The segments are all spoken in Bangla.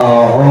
啊。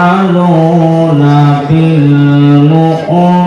يفعلون بالمؤمنين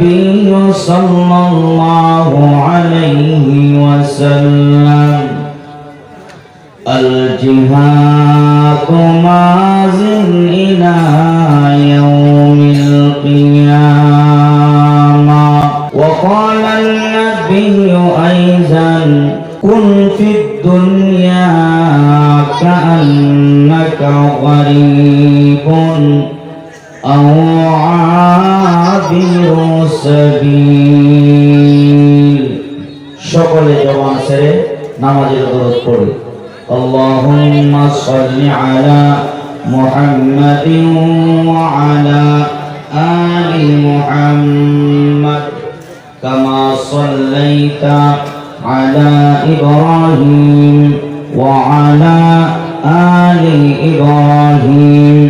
النبي صلى الله عليه وسلم. الجهاد مازن إلى يوم القيامة. وقال النبي أيضا كن في الدنيا كأنك غريب. أو عابر سبيل সকলে জবান ছেড়ে নামাজের দরদ পড়ি اللهم صل على محمد وعلى آل محمد كما صليت على إبراهيم وعلى آل إبراهيم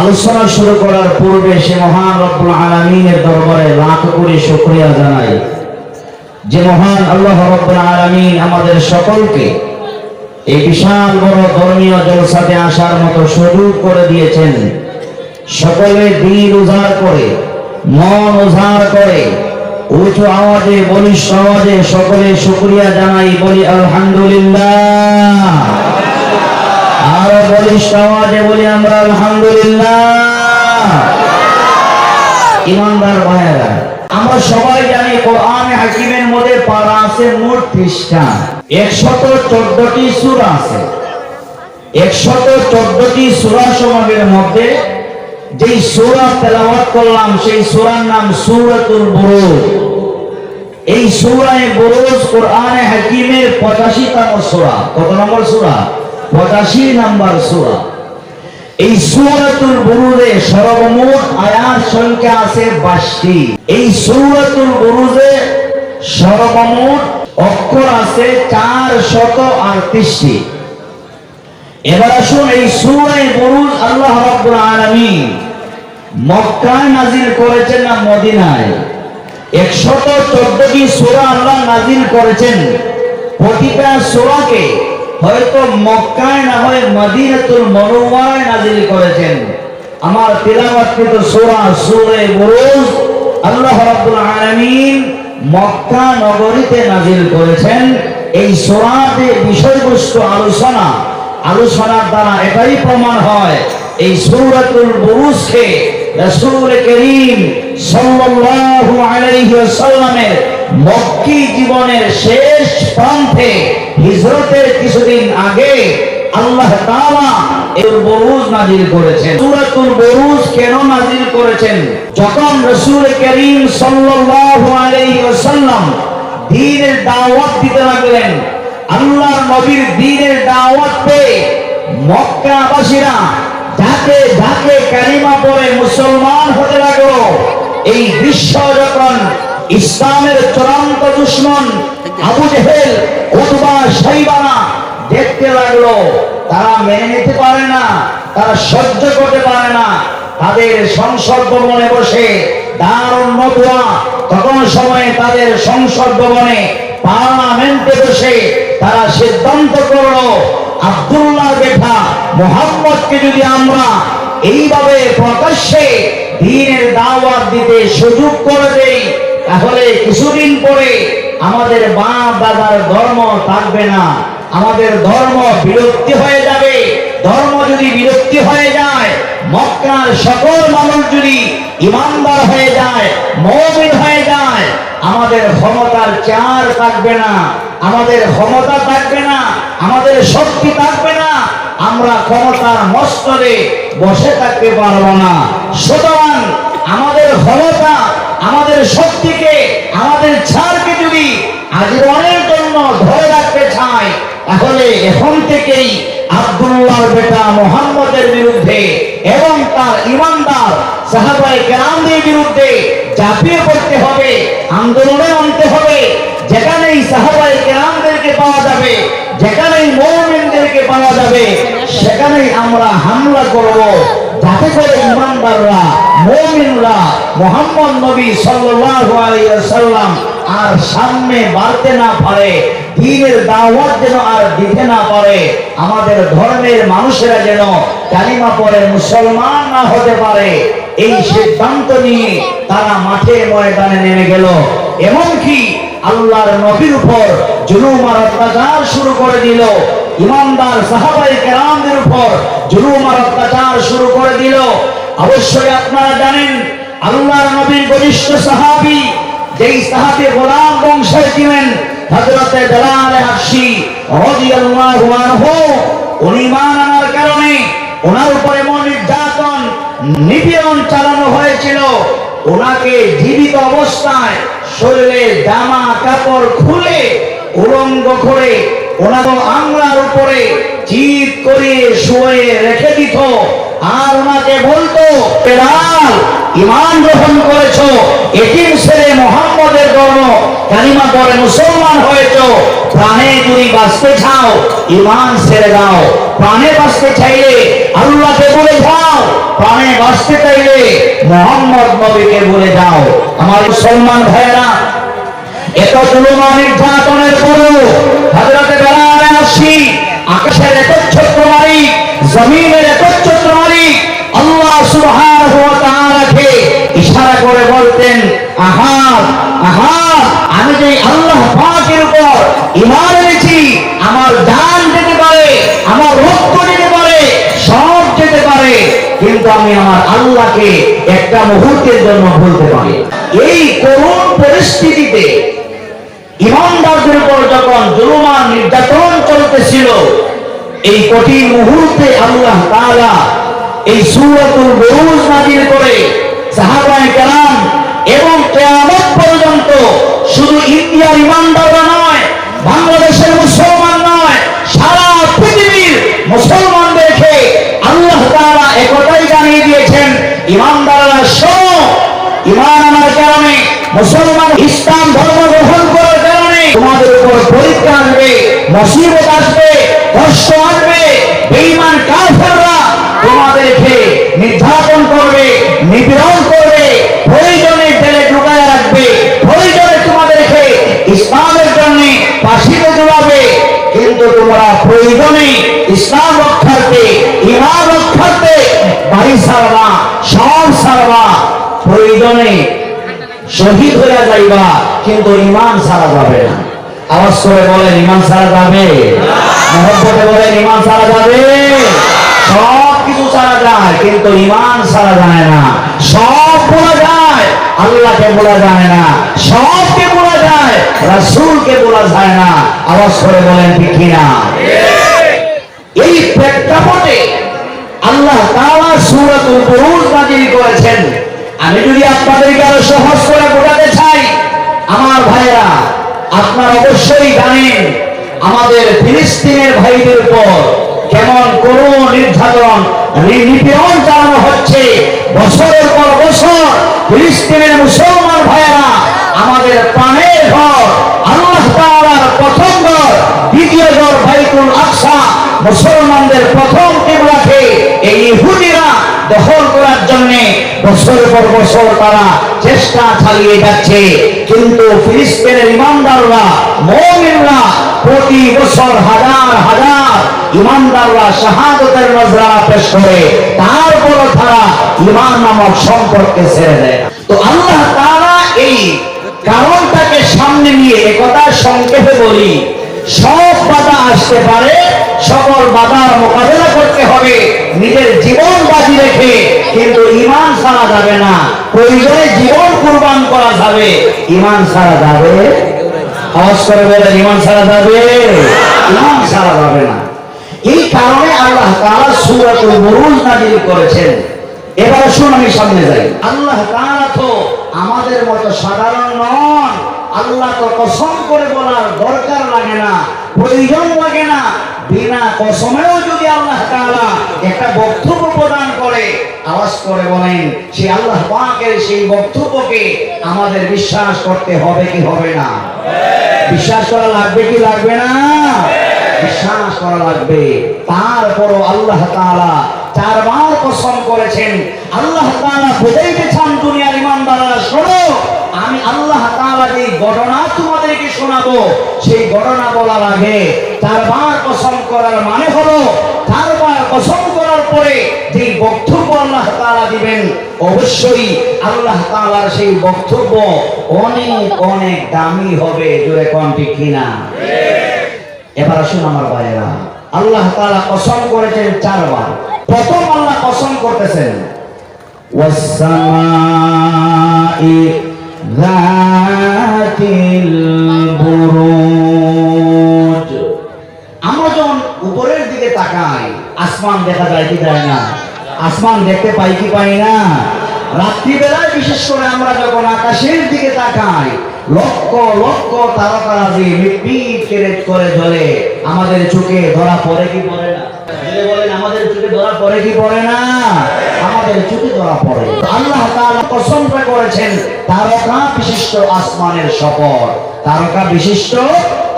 আলোচনা শুরু করার পূর্বে সে মহান রব্বুল আলামিনের দরবারে লাখ কোটি শুকরিয়া জানাই। যে মহান আল্লাহ রব্বুল আলামিন আমাদের সকলকে এই বিশাল বড় ধর্মীয় জলসাতে আসার মতো সুযোগ করে দিয়েছেন। সকলে দিন উজাড় করে, মন উজাড় করে উঁচু আওয়াজে বলিষ্ঠ আওয়াজে সকলে শুকরিয়া জানাই, বলি আলহামদুলিল্লাহ। আরও বলিষ্ঠ আওয়াজে বলি আমরা আলহামদুলিল্লাহ। ইমানদার ভাইয়েরা, আমরা সবাই জানি কোরআন হাকিমের মধ্যে পারা আছে মোট পৃষ্ঠা একশত চোদ্দটি সূরা আছে। একশত চোদ্দটি সূরা সমূহের মধ্যে যেই সূরা তেলাওয়াত করলাম, সেই সূরার নাম সূরাতুল বুরুজ। এই সূরায়ে বুরুজ কোরআনে হাকিমের 85তম সূরা। কত নম্বর সূরা? 85 নম্বর সূরা। এই সূরাতুল বুরুজে সর্বমোট আয়াত সংখ্যা আছে 22টি এই সূরাতুল বুরুজে সর্বমোট অক্ষর আছে 438টি এবার আসুন এই সূরায়ে বুরুজ আল্লাহ রাব্বুল আলামিন মক্কায় নাজিল করেছেন না মদিনায়? একশত চোদ্দটি সূরা আল্লাহ নাজিল করেছেন। প্রতিটা সূরাকে হয়তো মক্কায় না হয় মদিনাতুল মনোয়ারায় নাজিল করেছেন। আমার তিলাওয়াতকৃত সূরা সূরা বুরুজ আল্লাহ রাব্বুল আলামিন মক্কা নগরীতে নাজিল করেছেন। এই সূরাতে বিষয়বস্তু আলোচনা, আলোচনার দ্বারা এটাই প্রমাণ হয়, এই সূরাতুল বুরুজকে রাসূল করিম সাল্লাল্লাহু আলাইহি ওয়াসাল্লামের মক্কি জীবনের শেষ প্রান্তে হিজরতের কিছুদিন আগে আল্লাহ তাআলা এই বুরুজ নাজিল করেছেন। সূরাতুল বুরুজ কেন নাজিল করেছেন? যখন রাসূল করিম সাল্লাল্লাহু আলাইহি ওয়াসাল্লাম দ্বীনের দাওয়াত দিতে লাগলেন, আল্লাহর নবীর দ্বীনের দাওয়াত পেয়ে মক্কাবাসীরা যাকে যাকে কালিমা পড়ে মুসলমান হতে লাগল। এই বিশ্ব যখন ইসলামের চূড়ান্ত দুশ্মন আবু জেহেল, উতবা, সাইবানা দেখতে লাগল, তারা মেনে নিতে পারে না, তারা সহ্য করতে পারে না। তাদের সংসদ ভবনে বসে, দারুণ নতুয়া। তখন সময়ে তাদের সংসদ ভবনে পার্লামেন্টে বসে তারা সিদ্ধান্ত করল আব্দুল্লাহ বেঠা মোহাম্মদকে যদি আমরা এইভাবে প্রকাশ্যে দিনের দাওয়াত দিতে সুযোগ করে দেই, তাহলে কিছুদিন পরে আমাদের মা দাদার ধর্ম থাকবে না। আমাদের ধর্ম বিরক্তি হয়ে যাবে। ধর্ম যদি বিরক্তি হয়ে যায় মক্কার সকল মানুষ যদি ইমানদার হয়ে যায়, মৌমিন হয়ে যায়, আমাদের ক্ষমতার চার থাকবে না, আমাদের ক্ষমতা থাকবে না, আমাদের শক্তি থাকবে না, আমরা ক্ষমতার মস্তরে বসে থাকতে পারব না। সুতরাং আমাদের ক্ষমতা, আমাদের শক্তিকে, আমাদের ছাড়কে যদি আজীবনের জন্য ধরে রাখতে চাই, তাহলে এখন থেকেই আব্দুল্লাহর বেটা মোহাম্মদের বিরুদ্ধে এবং তার ইমানদার সাহাবাই কেরামদের বিরুদ্ধে ঝাঁপিয়ে পড়তে হবে, আন্দোলনে আনতে হবে। যেখানেই সাহাবাই কেরামদেরকে পাওয়া যাবে, যেখানেই মৌমিনদেরকে পাওয়া যাবে, সেখানেই আমরা হামলা করব। যাতে করে ইমানদাররা, মৌমিনরা মোহাম্মদ নবী সাল্লাল্লাহু আলাইহি ওয়াসাল্লাম আর সামনে বাড়তে না পারে। দিনের দাওয়াত যেন আর দিতে না পারে, আমাদের ধর্মের মানুষেরা যেন কালিমা পড়ে মুসলমান না হতে পারে, এই সিদ্ধান্ত নিয়ে তারা মাঠে ময়দানে নেমে গেল। এমনকি আল্লাহর নবীর উপর জুলুম আর অত্যাচার শুরু করে দিল। ইমানদার সাহাবাই কেরামদের উপর জুলুম আর অত্যাচার শুরু করে দিল। অবশ্যই আপনারা জানেন, আল্লাহর নবীর ঘনিষ্ঠ সাহাবী, যেই সাহাবী গোলাম বংশের ছিলেন হযরতে বেলাল হাবশী রাদিয়াল্লাহু আনহু, উনি ঈমান আনার কারণে ওনার উপরে এমন নির্যাতন, নিপীড়ন চালানো হয়েছিল। ওনাকে জীবিত অবস্থায় শরীরে জামা, কাপড় খুলে উলঙ্গ করে ওনার আংলার উপরে চিত করে শুয়ে রেখে দিত। আর বলতো ইমান গ্রহণ করেছ এটিম ছেলে মোহাম্মদের ধর্ম কালিমা পরে মুসলমান হয়েছ। প্রাণে যদি বাঁচতে চাও, ইমান ছেড়ে দাও। প্রাণে বাঁচতে চাইলে আল্লাহকে বলে যাও। প্রাণে বাঁচতে চাইলে মোহাম্মদ নবীকে বলে যাও। আমার মুসলমান ভাইয়েরা, এত জুলুমা নির্যাতনের পরও হযরতে আসি আকাশের জমিনের আল্লাহ সুবহানাহু ওয়া ইশারা করে বলতেন আমি যে আল্লাহ পাকের উপর ঈমান এনেছি, আমার জান যেতে পারে, আমার রক্ত যেতে পারে, সব যেতে পারে, কিন্তু আমি আমার আল্লাহকে একটা মুহূর্তের জন্য ভুলতে পারি এই করুণ পরিস্থিতিতে, ইমানদারদের উপর যখন জুলুমান নির্যাতন চলতেছিল এই কঠিন মুহূর্তে আল্লাহ তাআলা এই সূরাতুল বুরুজ নাযিল করে সাহাবায়ে কেরাম এবং কিয়ামত পর্যন্ত শুধু ইন্ডিয়ার ইমানদাররা নয়, বাংলাদেশের মুসলমান নয়, সারা পৃথিবীর মুসলমানদেরকে আল্লাহ তাআলা একটাই জানিয়ে দিয়েছেন, ইমানদাররা শোনো, ইমান আনার কারণে, মুসলমান ইসলাম ধর্ম গ্রহণ করার কারণে তোমাদের মুসিবত আসবে কষ্ট আসবে, বেঈমান কাফেররা তোমাদেরকে নির্যাতন করবে, নিপীড়ন করবে, প্রয়োজনে জেলে ঢুকায় রাখবে, প্রয়োজনে তোমাদেরকে ইসলামের জন্য ফাঁসিতে জড়াবে কিন্তু তোমরা প্রয়োজনে ইসলাম রক্ষার্থে ইমান রক্ষার্থে বাড়ি সারবা সব সারবা প্রয়োজনে শহীদ হয়ে যাইবা, কিন্তু ইমান সারা যাবে না। আওয়াজ করে বলেন ইমান সারা যাবে। মহব্বতে বলেন ইমান সারা যাবে। সব কিছু সারা যায়, কিন্তু ইমান সারা যায় না। সব বলা যায়, আল্লাহকে বলা যায় না। সবকে বলা যায়, রাসূলকে বলা যায় না। আওয়াজ করে বলেন, ঠিক কিনা? এই প্রেক্ষাপটে আল্লাহ তাআলা সূরাতুল বুরুজ নাযিল করেছেন। আমি যদি আপনাদেরকে আরও সহজ করে বোঝাতে চাই, আমার ভাইরা আপনারা অবশ্যই জানেন, আমাদের ফিলিস্তিনের ভাইদের উপর কেমন করুণ নির্যাতন নিপীড়ন চালানো হচ্ছে। বছরের পর বছর ফিলিস্তিনের মুসলমান ভাইয়েরা আমাদের প্রাণের ঘর, আল্লাহ তাআলার প্রথম ঘর, দ্বিতীয় ঘর বাইতুল আকসা, মুসলমানদের প্রথম কিবলাকে এই ইহুদিরা দখল করার জন্য বছরের পর বছর তারা চেষ্টা চালিয়ে যাচ্ছে। কিন্তু ফিলিস্তিনের ইমানদাররা, মুমিনরা প্রতি বছর হাজার হাজার ইমানদাররা শাহাদতের নজরানা পেশ করে। তারপর তারা ইমান নামক সম্পর্কে ছেড়ে দেয় তো আল্লাহ তাআলা এই কারণটাকে সামনে নিয়ে একথা সংক্ষেপে বলি, সব বাধা আসতে পারে সকল বাধার মোকাবেলা করতে হবে। নিজের জীবন বাজি রেখে, কিন্তু ইমান সারা যাবে না। প্রয়োজনে জীবন কুরবান করা যাবে। ইমান সারা যাবে? ইমান সারা যাবে? ইমান সারা যাবে না। এই কারণে আল্লাহ তাআলা সূরাতুল বুরুজ নাযিল করেছেন। এবারে শুন আমি সামনে যাই। আল্লাহ তাআলা তো আমাদের মতো সাধারণ নন। আল্লাহ তো কসম করে বলার দরকার লাগে না, প্রয়োজন লাগে না। বিনা কসমেও যদি আল্লাহ তাআলা একটা বক্তব্য প্রদান করে, আওয়াজ করে বলেন সেই আল্লাহ পাকের সেই বক্তব্যকে আমাদের বিশ্বাস করতে হবে কি হবে না? বিশ্বাস করা লাগবে কি লাগবে না? বিশ্বাস করা লাগবে। তারপরও আল্লাহ তাআলা চারবার কসম করেছেন, আল্লাহ তাআলা বুঝাইতে চান দুনিয়ার ইমানদাররা, শোনো আমি আল্লাহ তাআলা যে ঘটনা তোমাদেরকে শোনাবো। সেই ঘটনা বলার আগে চারবার কসম করার মানে হলো চারবার কসম করার পরে বক্তব্য আল্লাহ তাআলা দিবেন, অবশ্যই আল্লাহ তাআলার সেই বক্তব্য অনেক অনেক দামি হবে, জোরে কোন ঠিক কিনা? এবার আসুন আমার ভাইয়েরা, আল্লাহ তাআলা কসম করেছেন চারবার। প্রথম আল্লাহ কসম করতেছেন বুরুজ আমরা যখন উপরের দিকে তাকাই আসমান দেখা যায় কি যায় না? আসমান দেখতে পাই কি পাই না? রাত্রিবেলায় বিশেষ করে আমরা যখন আকাশের দিকে তাকাই, লক্ষ লক্ষ তারকারা যে করে জ্বলে। আমাদের চোখে ধরা পড়ে কি পড়ে না? তারকা বিশিষ্ট আসমানের শপথ। তারকা বিশিষ্ট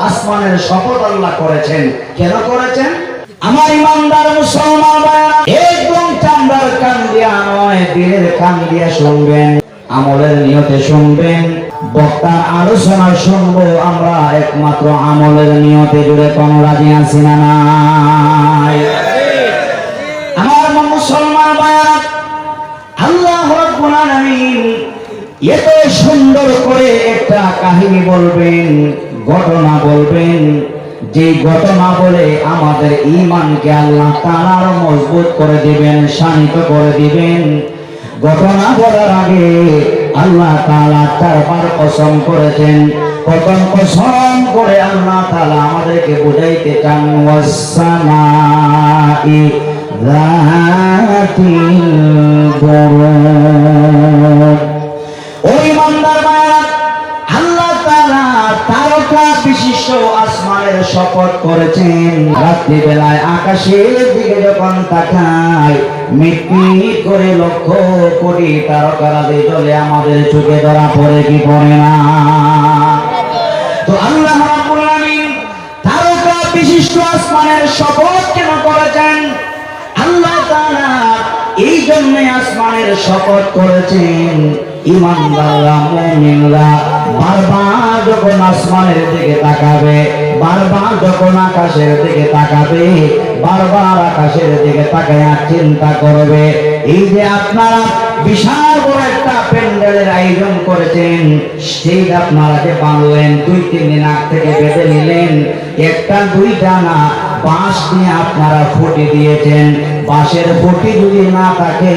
আসমানের শপথ করেছেন। করেছেন? আমার ইমানদার মুসলমান দিলের কান দিয়া শুনবেন, আমলের নিয়তে শুনবেন। বক্তার শুনব, আমরা একমাত্র আমলের নিয়তে জুড়ে কোন রাজি আছি না আমার মুসলমান এত সুন্দর করে একটা কাহিনী বলবেন, ঘটনা বলবেন যে ঘটনা বলে আমাদের ঈমানকে আল্লাহ আরও মজবুত করে দিবেন, শান্ত করে দিবেন। ঘটনা বলার আগে আল্লাহ তালা চারবার কসম করেছেন। প্রথম কসম করে আল্লাহ তালা আমাদেরকে বুঝাইতে চান আল্লাহ তাআলা তারকা বিশিষ্ট আসমানের শপথ করেছেন। রাত্রিবেলায় আকাশের দিকে যখন তাকায় মিটমিট করে লক্ষ কোটি তারকারাজি জলে আমাদের চোখে ধরা পড়ে কি পড়ে না। তো আল্লাহ রাব্বুল আলামিন তারকা বিশিষ্ট আসমানের শপথ কেন করেছেন? আল্লাহ তাআলা এই জন্য আসমানের শপথ করেছেন। ইমানদাররা, মুমিনরা বারবার যখন আসমানের দিকে তাকাবে, বারবার যখন আকাশের দিকে তাকাবে, বারবার আকাশের দিকে তাকায় চিন্তা করবে। এই যে আপনারা বিশাল বড় একটা প্যান্ডেলের আয়োজন করেছেন, সেই আপনারা যে বানলেন, দুই তিন দিন আগ থেকে বেঁধে নিলেন, একটা দুইটা না, বাঁশ দিয়ে আপনারা ফুটি দিয়েছেন। বাঁশের ফুটি যদি না থাকে,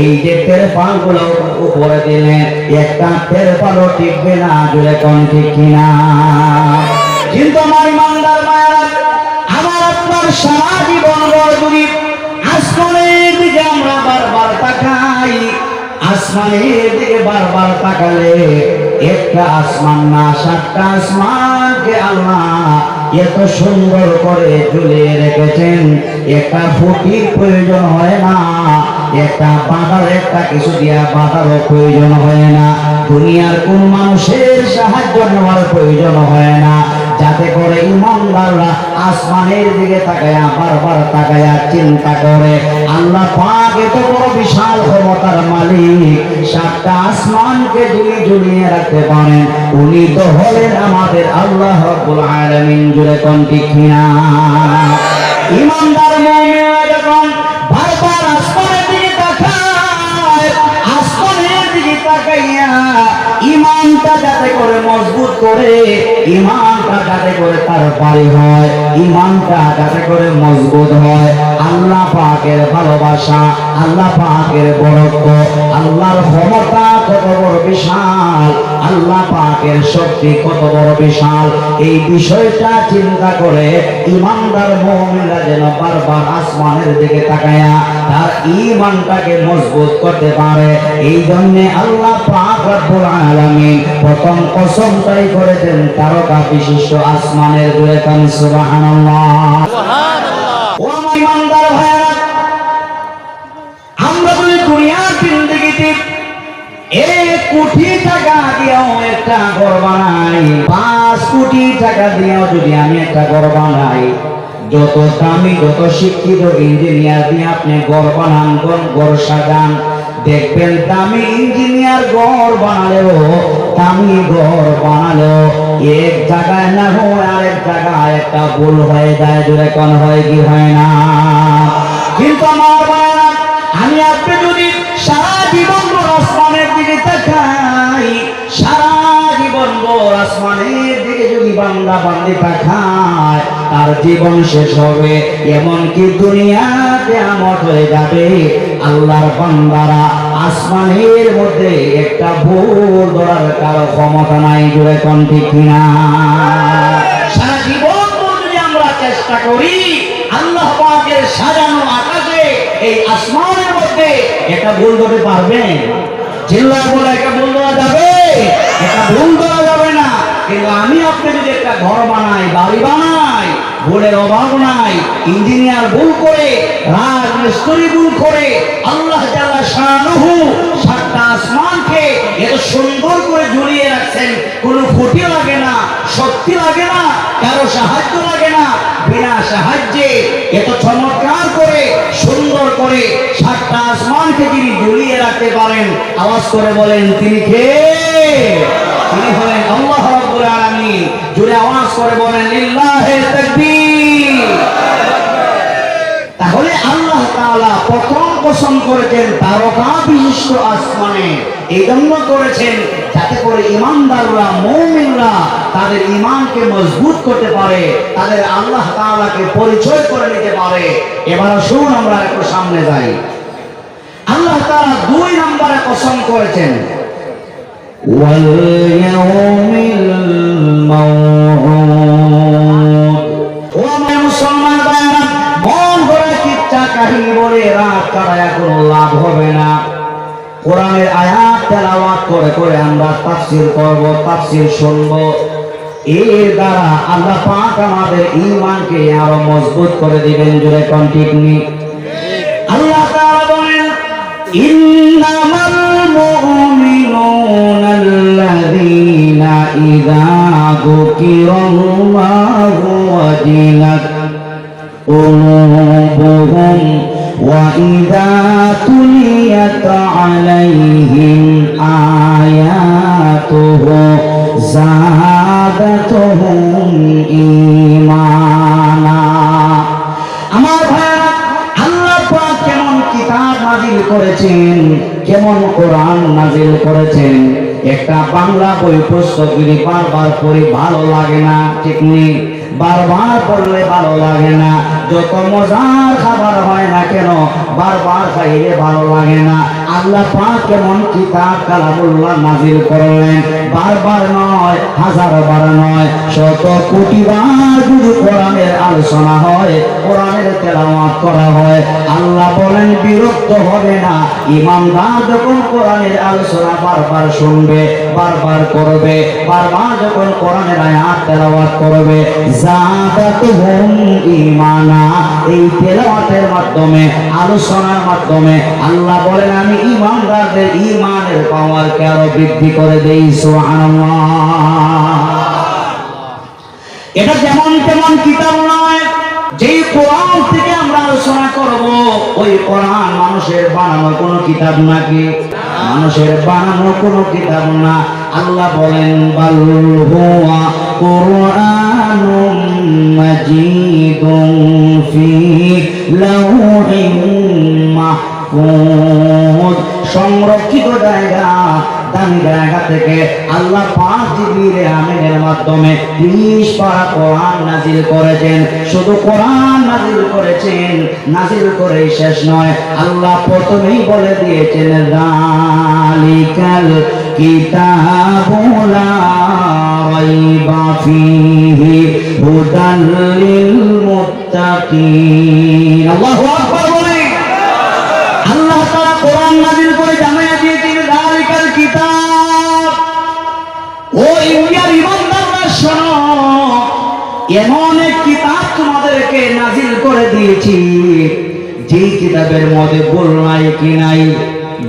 এই যে তেরপালগুলো উপরে দিলেন একটা তেরপালও টিকবে না জুড়ে কোন ঠিক কিনা? কিন্তু আমার ইমানদার মায়েরা, আমার আপনার সারা জীবন বড় আসমানের দিকে আমরা বারবার তাকাই, আসমানের দিকে বারবার তাকালে একটা আসমান না, সাতটা আসমানকে আল্লাহ এত সুন্দর করে ঝুলিয়ে রেখেছেন, একটা ফুটির প্রয়োজন হয় না। একটা বাঁধার একটা কিছু দিয়া বাঁধারও প্রয়োজন হয় না। দুনিয়ার কোন মানুষের সাহায্য নেওয়ার প্রয়োজন হয় না। যাতে করে ইমানদাররা আসমানের দিকে তাকায়া, বারবার তাকায়া চিন্তা করে। আল্লাহ পাক এত বড় বিশাল ক্ষমতার মালিক, সাতটা আসমানকে ঝুলি ঝুলিয়ে রাখতে পারেন। উনি তো হলেন আমাদের আল্লাহ রব্বুল আলামিন জুড়ে কোন ঠিক কিনা? ইমানদার ইমানটা যাতে করে মজবুত করে, ইমানটা যাতে করে তার বাড়ি হয়, ইমানটা যাতে করে মজবুত হয়। আল্লাহ পাকের ভালোবাসা, আল্লাহ পাকের বরত্ব আল্লাহর ক্ষমতা কত বড় বিশাল। আল্লাহ পাকের শক্তি কত বড় বিশাল। এই বিষয়টা চিন্তা করে ইমানদার যেন বারবার আসমানের দিকে তাকায়া তার ইমানটাকে মজবুত করতে পারে। এই জন্য আল্লাহ পাক রব্বুল আলামিন প্রথম কসমটাই করেছেন তারকা বিশিষ্ট আসমানের দূরে কান সুবহানাল্লাহ। ও ইমানদার ভাইরা টাকা ইঞ্জিনিয়ার দিয়ে ঘর বানান, ঘর- ঘর বানালেও, দামি ঘর বানালেও এক জায়গায় না হয়, আরেক জায়গায় একটা ভুল হয়ে যায়, জোরে কোন হয় কি হয় না? কিন্তু আমার আমি আপনি যদি সারা জীবন আসমানের দিকে তাকাই, সারা জীবন ভর আসমানের দিকে যদি বান্দা বান্দি তাকায়, তার জীবন শেষ হবে, এমনকি দুনিয়াতে আমত হয়ে যাবে। আল্লাহর বান্দারা আসমানের মধ্যে একটা ভুল ধরার কারও ক্ষমতা নাই জুড়ে কোন ঠিক কিনা? সারা জীবন আমরা চেষ্টা করি, আল্লাহ পাকের সাজানো আকাশে এই আসমানের মধ্যে এটা ভুল বলে এটা ভুল যাবে। এটা ভুল যাবে না। কিন্তু আমি আপনি যদি একটা ঘর বানাই, বাড়ি বানাই, ভুলের অভাব নাই, ইঞ্জিনিয়ার ভুল করে ভুল করে, আল্লাহ জাল্লা শানুহু সাতটা আসমানকে এত সুন্দর করে ঝুলিয়ে রাখছেন। কোনো ক্ষতি লাগে না, শক্তি লাগে না, কারও সাহায্য লাগে না। বিনা সাহায্যে এত চমৎকার করে সাতটা আসমানকে তিনি জড়িয়ে রাখতে পারেন। আওয়াজ করে বলেন, তিনি কে? তিনি হলেন আল্লাহ রাব্বুল আলামিন। জুড়ে আওয়াজ করে বলেন, লিল্লাহে তাকবীর। আল্লাহ তাআলা প্রথম পোষণ করেছেন তারকা বিশিষ্ট আসমানে। এই জন্য করেছেন যাতে করে ইমানদাররা, মৌমিনরা তাদের ইমানকে মজবুত করতে পারে, তাদের আল্লাহ তাআলাকে পরিচয় করে নিতে পারে। এবার শুন আমরা একটু সামনে যাই। আল্লাহ তাআলা দুই নম্বরে পোষণ করেছেন। ওয়াল ইয়াউমিল মাউউদ কাহিনী বলে রাত কাটায় কোনো লাভ হবে না। কোরআনের আয়াত তেলাওয়াত করে করে আমরা তাফসীর করব তাফসীর শুনব। এর দ্বারা আল্লাহ পাক আমাদের ঈমানকে আরও মজবুত করে দিবেন, জোরে কন্টিনিউ আল্লাহ তাআলা বলেন, ইন্নামাল মুমিনুনা আল্লাযীনা ইযা যুকিরাল্লাহু ওয়াজিলাত قلوبهم وإذا تليت عليهم آياته زادتهم إيمانا আমার ভাইরা আল্লাহ পাক কেমন কিতাব নাজিল করেছেন কেমন কোরআন নাজিল করেছেন একটা বাংলা বই পুস্তক যদি বারবার পড়ি ভালো লাগে না ঠিক নেই বারবার পড়লে ভালো লাগে না যত মজার খাবার হয় না কেন, বারবার খাইলে ভালো লাগে না। আল্লাহ পাক কেমন কিতাব কালামুল্লাহ নাজিল করলেন। বারবার নয়, হাজার বার নয়, শত কোটি বার যদি কোরআনের আলোচনা হয়, কোরআনের তেলাওয়াত করা হয়, আল্লাহ বলেন, বিরক্ত হবে না। ইমানদার যখন কোরআনের আলোচনা বারবার শুনবে, বারবার করবে, বারবার যখন কোরআনের আয়াত তেলাওয়াত করবে জাদাতুহুম ঈমানা। এই তেলাওয়াতের মাধ্যমে, আলোচনার মাধ্যমে আল্লাহ বলেন, আমি ইমানদারদের ঈমানের পাওয়ারকে আরও বৃদ্ধি করে দেই, সুবহানাল্লাহ। এটা যেমন তেমন কিতাব নয়, যেই কোরআন থেকে আমরা আলোচনা করব, ওই কোরআন মানুষের বানানো কোনো কিতাব নাকি? মানুষের বানানো কোনো কিতাব না। আল্লাহ বলেন, বাল কোরআনুম মাজিদুম ফি লাউহিন মাহফুজ সংরক্ষিত জায়গা, দামি জায়গা থেকে আল্লাহ পাঁচ আমিনের মাধ্যমে পারা কোরআন নাজিল করেছেন। শুধু কোরআন নাজিল করেছেন নাজিল করে শেষ নয়, আল্লাহ প্রথমেই বলে দিয়েছেন দালিকাল কিতাবুলা এমন এক কিতাব তোমাদেরকে নাযিল করে দিয়েছি। যেই কিতাবের মধ্যে ভুল নাই কি নাই?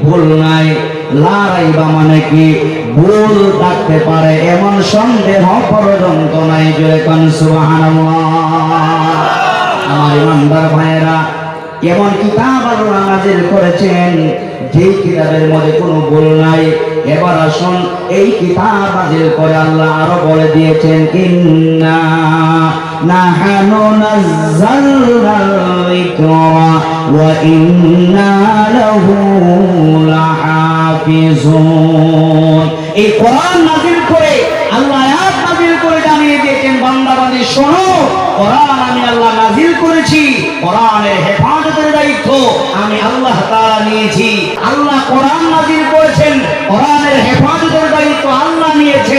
ভুল নাই লারাইবা মানে কি? ভুল থাকতে পারে, এমন সন্দেহ পর্যন্ত নাই জোরে কান আমার ইমানদার ভাইয়েরা, এমন কিতাব আল্লাহ নাজিল করেছেন, যেই কিতাবের মধ্যে কোনো ভুল নাই। এবার আসুন, এই কিতাব নাজিল করে আল্লাহ আরও বলে দিয়েছেন, ইন্না নাহানু যিকরা ওয়া ইন্না লাহু লাহাফিজুন। এই কোরআন নাজিল করে, আল্লাহ আয়াত নাজিল করে জানিয়ে দিয়েছেন, বান্দাবাদী, শোনো। কোরআন আমি আল্লাহ নাজিল করেছি। কোরআনের হেফাজতের দায়িত্ব আমি আল্লাহ তারা নিয়েছি। আল্লাহ কোরআন নাজিল করেছেন, কোরআনের হেফাজতের দায়িত্ব আল্লাহ নিয়েছেন।